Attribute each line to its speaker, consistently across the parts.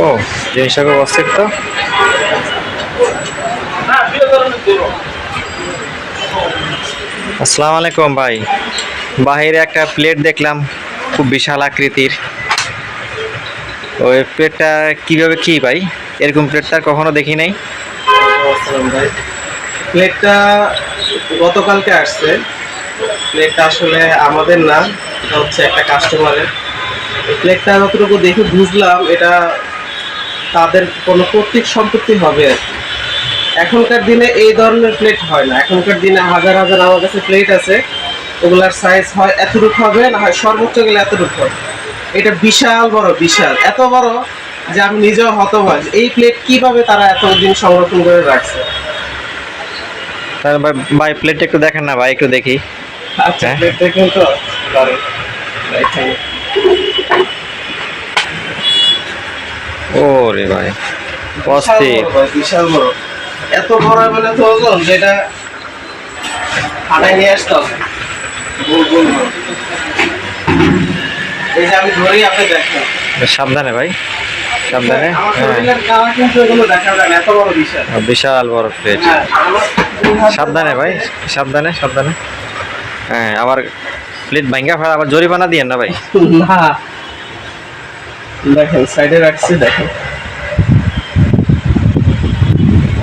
Speaker 1: ও অস্থির তো? আসসালামু আলাইকুম ভাই। বাহিরে একটা প্লেট দেখলাম, খুব বিশাল আকৃতির। ওই প্লেটটা কীভাবে কি ভাই? এরকম প্লেটটা কখনো দেখি নাই?
Speaker 2: প্লেটটা গতকালকে আসছে। প্লেটটা আসলে আমাদের না হচ্ছে একটা কাস্টমারের প্লেটটা যতটুকু দেখে বুঝলাম এটা তাদের কোনো কর্তৃক সম্পত্তি হবে আর কি। এখনকার দিনে এই ধরনের প্লেট হয় না। এখনকার দিনে হাজার হাজার আমার কাছে প্লেট আছে। ওগুলার সাইজ হয় এতটুকু হবে না হয় সর্বোচ্চ গেলে এতটুকু হবে। এটা বিশাল বড় বিশাল। এত বড় যে আমি নিজেও হতবাক এই প্লেট কীভাবে তারা এতদিন সংরক্ষণ করে রাখছে?
Speaker 1: ভাই প্লেটটা একটু দেখেন না ভাই একটু দেখি।
Speaker 2: আচ্ছা
Speaker 1: হ্যাঁ।
Speaker 2: প্লেট দেখুন তো। দারুণ। এখানে।
Speaker 1: ও রে ভাই অস্থির
Speaker 2: বিশাল বড় এত বড় মানে তো ওজন যেটা হাঁটায় নিয়ে আসতে হবে। এই যে আমি ধরেই আপনি
Speaker 1: সাবধানে ভাই সাবধানে হ্যাঁ
Speaker 2: বিশাল
Speaker 1: বড় প্লেট
Speaker 2: হ্যাঁ,
Speaker 1: সাবধানে ভাই সাবধানে সাবধানে হ্যাঁ আবার প্লেট ভাঙ্গা ফাড়া আবার জরিমানা দিয়েন না ভাই।
Speaker 2: না। দেখেন সাইডে রাখছি দেখেন।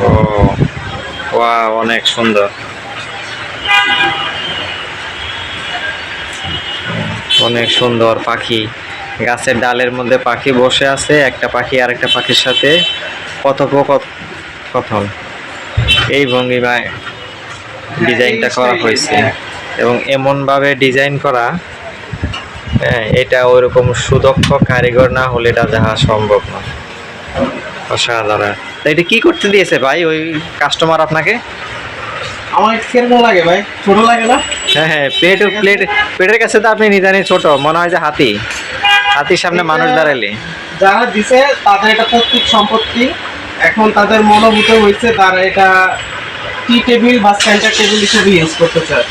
Speaker 1: ও ওয়া অনেক সুন্দর। অনেক সুন্দর পাখি। গাছের ডালের মধ্যে পাখি বসে আছে একটা পাখি আরেকটা পাখির সাথে কথোপকথন। এই ভঙ্গিমায় ডিজাইনটা করা হয়েছে। এবং এমনভাবে ডিজাইন করা হ্যাঁ এটা ওইরকম সুদক্ষ কারিগর না হলে এটা যাহা সম্ভব না। অসাধারণ। তা এটা কি করতে দিয়েছে ভাই ওই কাস্টমার আপনাকে?
Speaker 2: আমার কীরকম লাগে ভাই? ছোট লাগে না?
Speaker 1: হ্যাঁ হ্যাঁ প্লেট প্লেট প্লেটের কাছে তো আপনি নিজানি ছোট মনে হয় যে হাতি। হাতির সামনে মানুষ দাঁড়ালে।
Speaker 2: যারা দিছে তাদের এটা পৈতৃক সম্পত্তি। এখন তাদের মনোভূত হয়েছে তারা এটা টি টেবিল বা সেন্টার টেবিল হিসেবে ইউজ করতে চায়।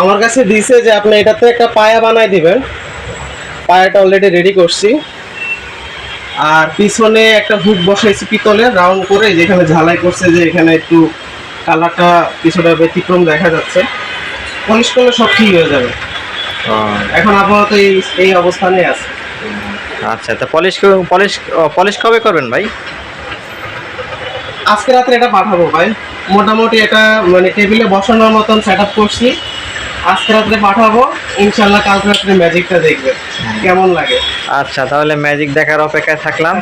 Speaker 2: আমার কাছে দিছে যে আপনি এটাতে একটা পায়া বানাই দিবেন। পায়াটা অলরেডি রেডি করছি। আর পিছনে একটা হুক বসাইছি পিতলের রাউন্ড করে যেখানে ঝালাই করছে যে এখানে একটু কালারটা কিছুটা ব্যতিক্রম দেখা যাচ্ছে। পলিশ করলে সব ঠিক হয়ে যাবে। এখন আপাতত এই এই অবস্থানে আছে।
Speaker 1: আচ্ছা তা পলিশ পলিশ পলিশ কবে করবেন ভাই?
Speaker 2: আজকে রাত্রে এটা পাঠাবো ভাই। মোটামুটি এটা মানে টেবিলে বসানোর মতন সেট আপ করছি। আজকে রাত্রে পাঠাবো। ইনশাল্লাহ কালকে রাত্রে ম্যাজিকটা দেখবে। কেমন লাগে?
Speaker 1: আচ্ছা তাহলে ম্যাজিক দেখার অপেক্ষায় থাকলাম।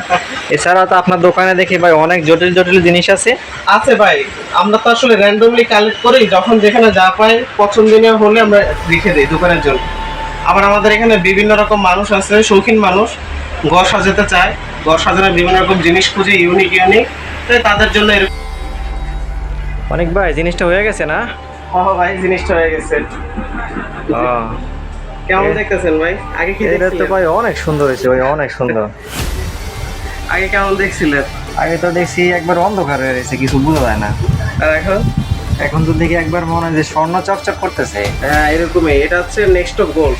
Speaker 1: এছাড়াও তো আপনার দোকানে দেখি ভাই অনেক জটিল জটিল জিনিস আছে।
Speaker 2: আছে ভাই। আমরা তো আসলে র্যান্ডমলি কালেক্ট করি। যখন যেখানে যা পাই পছন্দনীয় হলে আমরা লিখে দিই দোকানের জন্য। আবার আমাদের এখানে বিভিন্ন রকম মানুষ আছে শৌখিন মানুষ। ঘর সাজাতে চায়। ঘর সাজানোর বিভিন্ন রকম জিনিস খুঁজে ইউনিক ইউনিক তাই তাদের জন্য এরকম
Speaker 1: অনেক ভাই জিনিসটা হয়ে গেছে না?
Speaker 2: ও ভাই জিনিসটা হয়ে গেছে। কেমন দেখতেছেন ভাই? আগে কি
Speaker 1: এটা তো ভাই অনেক সুন্দর হয়েছে ভাই অনেক সুন্দর।
Speaker 2: আগে কেমন দেখছিলেন?
Speaker 1: আগে তো দেখছি একবার অন্ধকার হয়ে গেছে কিছু বোঝা যায় না।
Speaker 2: আর এখন?
Speaker 1: এখন তো দেখি একবার মনে হয় যে স্বর্ণ চকচক করতেছে।
Speaker 2: হ্যাঁ এরকমই। এটা হচ্ছে নেক্সট অফ গোল্ড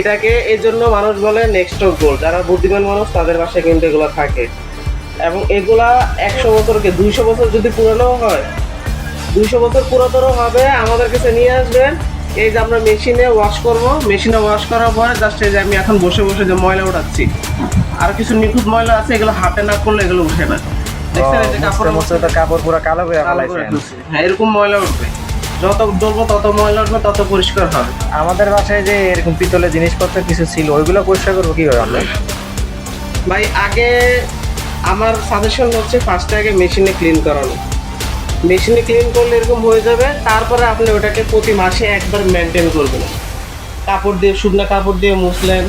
Speaker 2: এটাকে এই জন্য মানুষ বলে নেক্সট অফ গোল্ড যারা বুদ্ধিমান মানুষ তাদের বাসায় কিন্তু এগুলো থাকে। এবং এগুলা একশো বছরকে দুইশো বছর যদি পুরানো হয় দুইশো বছর পুরাতনও হবে আমাদের কাছে নিয়ে আসবেন। এই যে আমরা মেশিনে ওয়াশ করব মেশিনে ওয়াশ করার পরে জাস্ট এই যে আমি এখন বসে বসে যে ময়লা উঠাচ্ছি আর কিছু নিখুঁত ময়লা আছে এগুলো হাতে না করলে এগুলো উঠে না।
Speaker 1: কাপড় পুরো কালো
Speaker 2: করে হ্যাঁ এরকম ময়লা উঠবে। যত ডলবো তত ময়লা উঠবে তত পরিষ্কার হবে।
Speaker 1: আমাদের বাসায় যে এরকম পিতলের জিনিসপত্র কিছু ছিল ওইগুলো পরিষ্কার করব কীভাবে আমরা?
Speaker 2: ভাই আগে আমার সাজেশন হচ্ছে ফার্স্টে আগে মেশিনে ক্লিন করানো। মেশিনে ক্লিন করলে এরকম হয়ে যাবে, তারপরে আপনি ওটাকে প্রতি মাসে একবার মেনটেন করবেন। কাপড় দিয়ে, শুকনো কাপড় দিয়ে মুছলেন,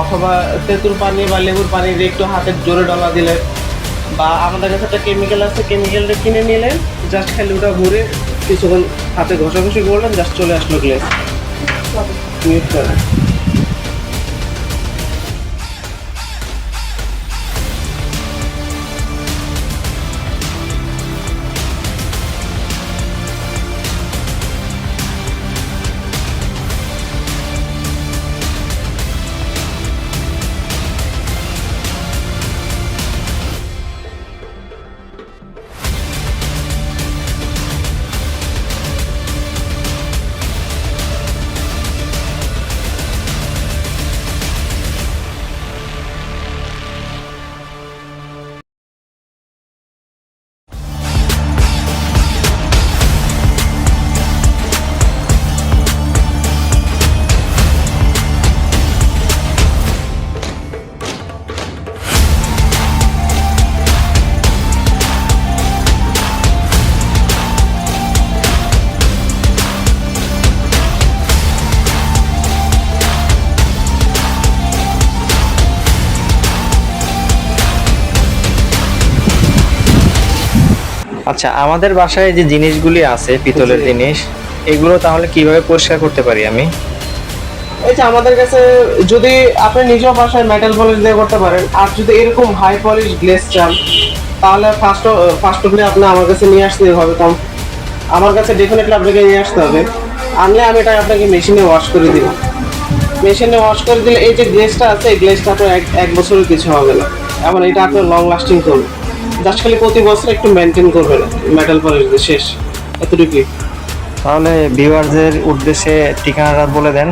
Speaker 2: অথবা তেঁতুল পানি বা লেবুর পানি দিয়ে একটু হাতে জোরে ডলা দিলেন, বা আমাদের কাছে একটা কেমিক্যাল আছে কেমিক্যালটা কিনে নিলেন জাস্ট খালি ওটা ঘুরে কিছুক্ষণ হাতে ঘষাঘষি করলেন জাস্ট চলে আসলো গ্লেস মিউট করেন
Speaker 1: আচ্ছা আমাদের বাসায় যে জিনিসগুলি আছে পিতলের জিনিস এগুলো তাহলে কীভাবে পরিষ্কার করতে পারি আমি?
Speaker 2: এই যে আমাদের কাছে যদি আপনি নিজেও বাসায় মেটাল পলিশ দিয়ে করতে পারেন আর যদি এরকম হাই পলিশ গ্লেস চান তাহলে ফার্স্ট ফার্স্ট অফলি আপনি আমার কাছে নিয়ে আসতে হবে কম আমার কাছে ডেফিনেটলি আপনাকে নিয়ে আসতে হবে। আনলে আমি এটা আপনাকে মেশিনে ওয়াশ করে দিব। মেশিনে ওয়াশ করে দিলে এই যে গ্লেসটা আছে এই গ্লেসটা আপনার এক এক বছরের কিছু হবে না। এখন এটা আপনার লং লাস্টিং করবে। জাস্ট খালি প্রতি বছর একটু মেনটেন করবে না। মেটাল পলিশ দিয়ে শেষ। এতটুকুই।
Speaker 1: তাহলে ভিউয়ারদের উদ্দেশ্যে ঠিকানাটা বলে দেন।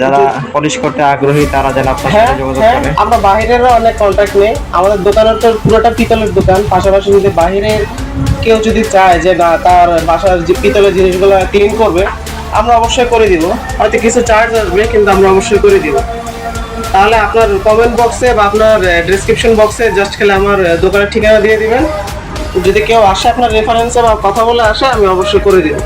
Speaker 1: যারা পলিশ করতে আগ্রহী তারা যেন আপনার
Speaker 2: হ্যাঁ
Speaker 1: সাথে যোগাযোগ
Speaker 2: হ্যাঁ
Speaker 1: করে।
Speaker 2: আমরা বাহিরেরও অনেক কন্ট্যাক্ট নেই। আমাদের দোকানের তো পুরোটা পিতলের দোকান। পাশাপাশি যদি বাহিরের কেউ যদি চায় যে না তার বাসার যে পিতলের জিনিসগুলো ক্লিন করবে আমরা অবশ্যই করে দিব। হয়তো কিছু চার্জ আসবে কিন্তু আমরা অবশ্যই করে দিব। তাহলে আপনার কমেন্ট বক্সে বা আপনার ডিসক্রিপশন বক্সে জাস্ট খেলে আমার দোকানের ঠিকানা দিয়ে দিবেন। যদি কেউ আসে আপনার রেফারেন্সে বা কথা বলে আসে, আমি অবশ্যই করে দিব।